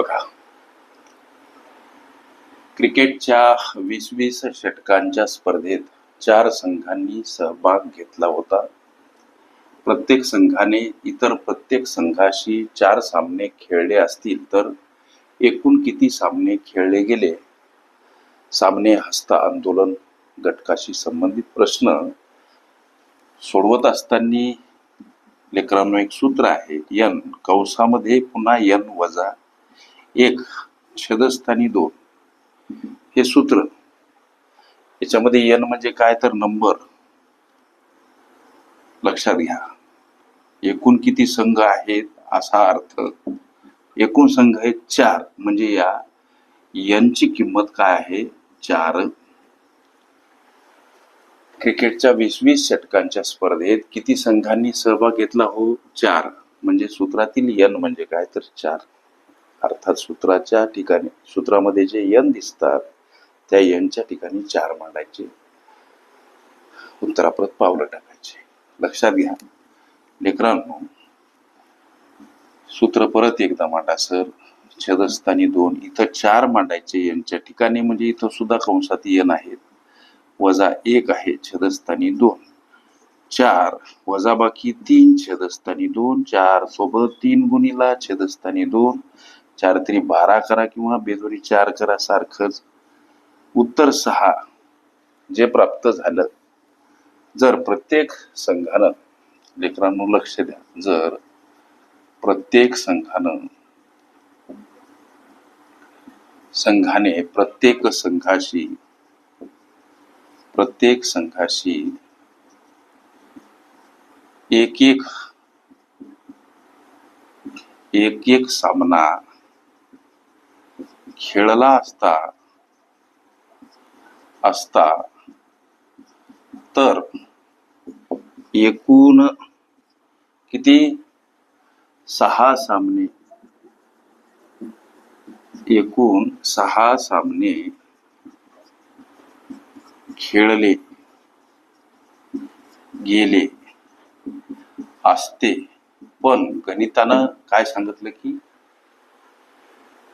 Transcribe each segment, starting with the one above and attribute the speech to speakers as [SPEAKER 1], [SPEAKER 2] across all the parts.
[SPEAKER 1] बघा. क्रिकेटच्या वीस वीस षटकांच्या स्पर्धेत चार संघांनी सहभाग घेतला होता. प्रत्येक संघाने इतर प्रत्येक संघाशी चार सामने खेळले असतील तर एकूण किती सामने खेळले गेले? सामने हस्ता आंदोलन घटकाशी संबंधित प्रश्न सोडवत असताना लेकरांनो एक सूत्र आहे यन कंसामध्ये पुन्हा यन वजा एक छेदस्थानी दोन. हे सूत्र. याच्यामध्ये यन म्हणजे काय तर नंबर. लक्षात घ्या. एकूण किती संघ आहेत असा अर्थ. एकूण संघ आहे चार. म्हणजे या यांची किंमत काय आहे? चार. क्रिकेटच्या वीस वीस षटकांच्या स्पर्धेत किती संघांनी सहभाग घेतला हो? चार. म्हणजे सूत्रातील यन म्हणजे काय तर चार. अर्थात सूत्राच्या ठिकाणी सूत्रामध्ये जे यन दिसतात त्या यनच्या ठिकाणी चार मांडायचे. उत्तराप्रत पावलं टाकायचे. लक्षात घ्या. लेकरांनो सूत्र परत एकदा मांडा सर. छदस्थानी दोन. इथं चार मांडायचे यांच्या ठिकाणी म्हणजे इथं सुद्धा कंसात यन आहेत. वजा एक आहे छदस्थानी दोन. चार वजा बाकी तीन छदस्थानी दोन. चार सोबत तीन गुणीला छदस्थानी दोन. चार तरी बारा करा किंवा बेजोरी चार करा सारखंच. उत्तर सहा जे प्राप्त झालं. जर प्रत्येक संघानं लेकरांनो लक्ष द्या जर प्रत्येक संघानं संघाने प्रत्येक संघाशी प्रत्येक संघाशी एक एक एक एक सामना खेळला असता असता तर एकूण किती? सहा सामने. एकूण सहा सामने खेळले गेले असते. पण गणितानं काय सांगितलं की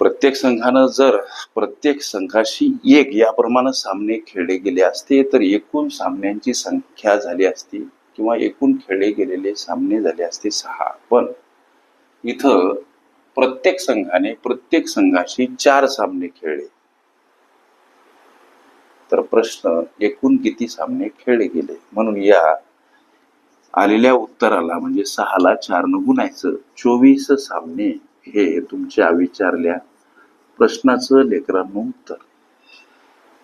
[SPEAKER 1] प्रत्येक संघानं जर प्रत्येक संघाशी एक याप्रमाणे सामने खेळले गेले असते तर एकूण सामन्यांची संख्या झाली असती किंवा एकूण खेळले गेलेले सामने झाले असते सहा. पण इथं प्रत्येक संघाने प्रत्येक संघाशी चार सामने खेळले. तर प्रश्न एकूण किती सामने खेळले गेले? म्हणून या आलेल्या उत्तराला म्हणजे सहाला चारनं गुणायचं चोवीस सामने हे तुमच्या विचारल्या प्रश्नाचं लेकरांनो उत्तर.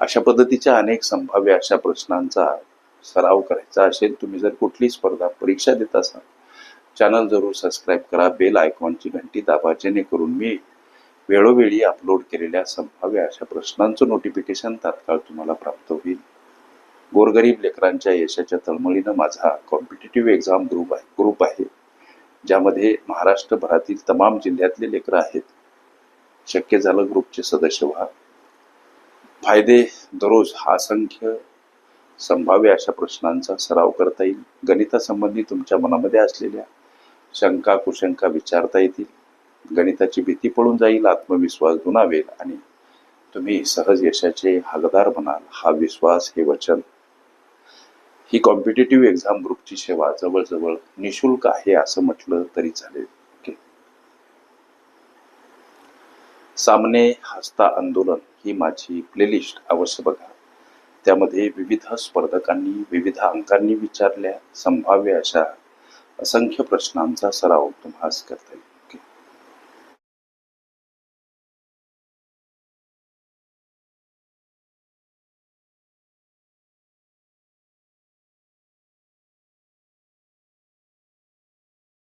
[SPEAKER 1] अशा पद्धतीच्या अनेक संभाव्य अशा प्रश्नांचा सराव करायचा असेल तुम्ही जर कुठली स्पर्धा परीक्षा देत असाल चॅनल जरूर सबस्क्राईब करा बेल आयकॉनची घंटी दाबा जेणेकरून मी वेळोवेळी अपलोड केलेल्या संभाव्य अशा प्रश्नांचं नोटिफिकेशन तात्काळ तुम्हाला प्राप्त होईल. गोरगरीब लेकरांच्या यशाच्या तळमळीनं माझा कॉम्पिटेटिव्ह एक्झाम ग्रुप आहे ग्रुप आहे ज्यामध्ये महाराष्ट्रभरातील तमाम जिल्ह्यातले लेकरं आहेत. शक्य झालं ग्रुपचे सदस्य व्हा. फायदे दररोज हा असंख्य संभाव्य अशा प्रश्नांचा सराव करता येईल. गणितासंबंधी तुमच्या मनामध्ये असलेल्या शंका कुशंका विचारता येतील. गणिताची भीती पळून जाईल आत्मविश्वास दुनावेल आणि तुम्ही सहज यशाचे हकदार बनाल. हा विश्वास हे वचन ही कॉम्पिटेटिव्ह एक्झाम ग्रुपची सेवा जवळजवळ निशुल्क आहे असं म्हटलं तरी चालेल. सामने हस्ता आंदोलन ही माझी प्लेलिस्ट अवश्य बघा. त्यामध्ये विविध स्पर्धकांनी विविध अंकांनी विचारल्या संभाव्य अशा असंख्य प्रश्नांचा सराव तुम्हास करता येईल.